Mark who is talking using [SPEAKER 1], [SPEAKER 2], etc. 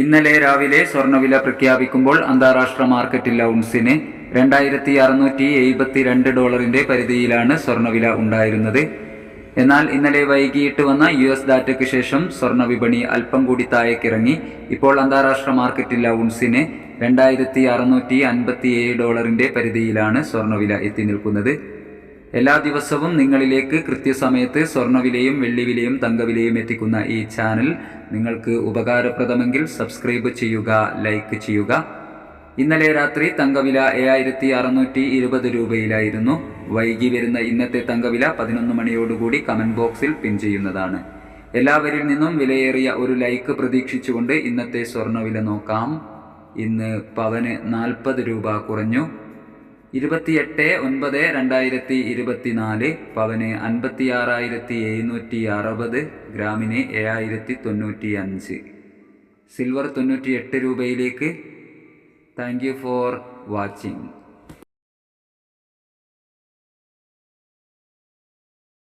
[SPEAKER 1] ഇന്നലെ രാവിലെ സ്വർണവില പ്രഖ്യാപിക്കുമ്പോൾ അന്താരാഷ്ട്ര മാർക്കറ്റിൽ ഔൺസിന് രണ്ടായിരത്തി അറുന്നൂറ്റി എഴുപത്തി രണ്ട് ഡോളറിന്റെ പരിധിയിലാണ് സ്വർണവില ഉണ്ടായിരുന്നത്. എന്നാൽ ഇന്നലെ വൈകിട്ട് വന്ന യു എസ് ഡാറ്റയ്ക്ക് ശേഷം സ്വർണ വിപണി അല്പം കൂടി താഴേക്കിറങ്ങി. ഇപ്പോൾ അന്താരാഷ്ട്ര മാർക്കറ്റിൽ ഔൺസിന് രണ്ടായിരത്തി അറുന്നൂറ്റി അൻപത്തി ഏഴ് ഡോളറിന്റെ പരിധിയിലാണ് സ്വർണവില എത്തി നിൽക്കുന്നത്. എല്ലാ ദിവസവും നിങ്ങളിലേക്ക് കൃത്യസമയത്ത് സ്വർണവിലയും വെള്ളിവിലയും തങ്കവിലയും എത്തിക്കുന്ന ഈ ചാനൽ നിങ്ങൾക്ക് ഉപകാരപ്രദമെങ്കിൽ സബ്സ്ക്രൈബ് ചെയ്യുക ലൈക്ക് ചെയ്യുക. ഇന്നലെ രാത്രി തങ്കവില ഏഴായിരത്തി അറുന്നൂറ്റി ഇരുപത് രൂപയിലായിരുന്നു. വൈകി വരുന്ന ഇന്നത്തെ തങ്കവില പതിനൊന്ന് മണിയോടുകൂടി കമന്റ് ബോക്സിൽ പിൻ ചെയ്യുന്നതാണ്. എല്ലാവരിൽ നിന്നും വിലയേറിയ ഒരു ലൈക്ക് പ്രതീക്ഷിച്ചുകൊണ്ട് ഇന്നത്തെ സ്വർണവില നോക്കാം. ഇന്ന് പവന് നാൽപ്പത് രൂപ കുറഞ്ഞു. ഇരുപത്തിയെട്ട് ഒൻപത് രണ്ടായിരത്തി ഇരുപത്തിനാല് പവന് അൻപത്തിയാറായിരത്തി എഴുന്നൂറ്റി അറുപത് ഗ്രാമിന് ഏഴായിരത്തി തൊണ്ണൂറ്റി അഞ്ച് സിൽവർ തൊണ്ണൂറ്റി എട്ട് രൂപയിലേക്ക്. Thank you for watching.